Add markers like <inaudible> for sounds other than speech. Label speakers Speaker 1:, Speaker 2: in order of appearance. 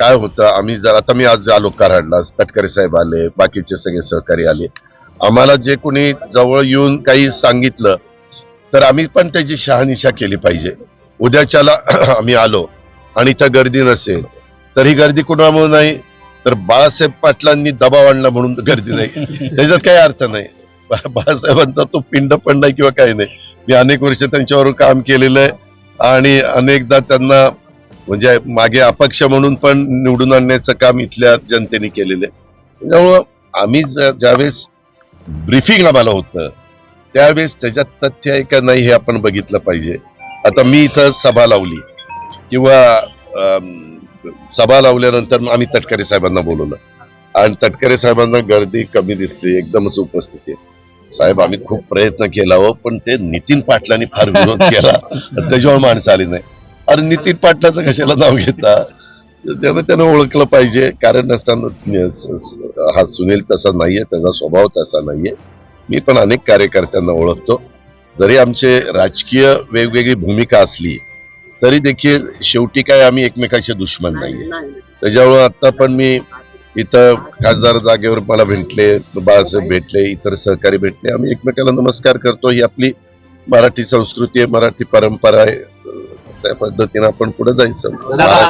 Speaker 1: काय होतं? आम्ही जर आता मी आज आलो कराडला तटकरे साहेब आले बाकीचे सगळे सहकारी आले. आम्हाला जे कोणी जवळ येऊन काही सांगितलं तर आम्ही पण त्याची शहानिशा केली पाहिजे. उद्याच्याला <clears throat> आम्ही आलो आणि इथं गर्दी नसेल तर ही गर्दी कुणामुळे नाही? तर बाळासाहेब पाटलांनी दबाव आणला म्हणून गर्दी नाही. त्याच्यात काही अर्थ नाही. बाळासाहेबांचा तो पिंड पण नाही किंवा काही नाही. मी अनेक वर्ष त्यांच्यावर काम केलेलं आहे आणि अनेकदा त्यांना म्हणजे मागे अपक्ष म्हणून पण निवडून आणण्याचं काम इथल्या जनतेने केलेलं आहे. त्यामुळं आम्ही ज्यावेळेस ब्रीफिंग आम्हाला होतं त्यावेळेस त्याच्यात तथ्य आहे का नाही हे आपण बघितलं पाहिजे. आता मी इथं सभा लावली किंवा सभा लावल्यानंतर आम्ही तटकरे साहेबांना बोलवलं. आणि तटकरे साहेबांना गर्दी कमी दिसली एकदमच उपस्थिती आहे. साहेब आम्ही खूप प्रयत्न केला हो पण ते नितीन पाटलांनी फार विरोध केला. <laughs> त्याच्यावर माणसं आली नाही. अरे नितीन पाटलाचं कशाला नाव घेता? त्यानं त्यानं ओळखलं पाहिजे. कारण नसताना हा सुनील तसा नाहीये त्याचा स्वभाव तसा नाहीये. मी पण अनेक कार्यकर्त्यांना ओळखतो. जरी आमचे राजकीय वेगवेगळी भूमिका असली तरी देखील शेवटी काय आम्ही एकमेकांचे दुश्मन नाहीये. त्याच्यामुळे आता पण मी इथं खासदार जागेवर मला भेटले बाळासाहेब भेटले इतर सहकारी भेटले. आम्ही एकमेकाला नमस्कार करतो. ही आपली मराठी संस्कृती आहे मराठी परंपरा आहे. त्या पद्धतीने आपण पुढे जायचं.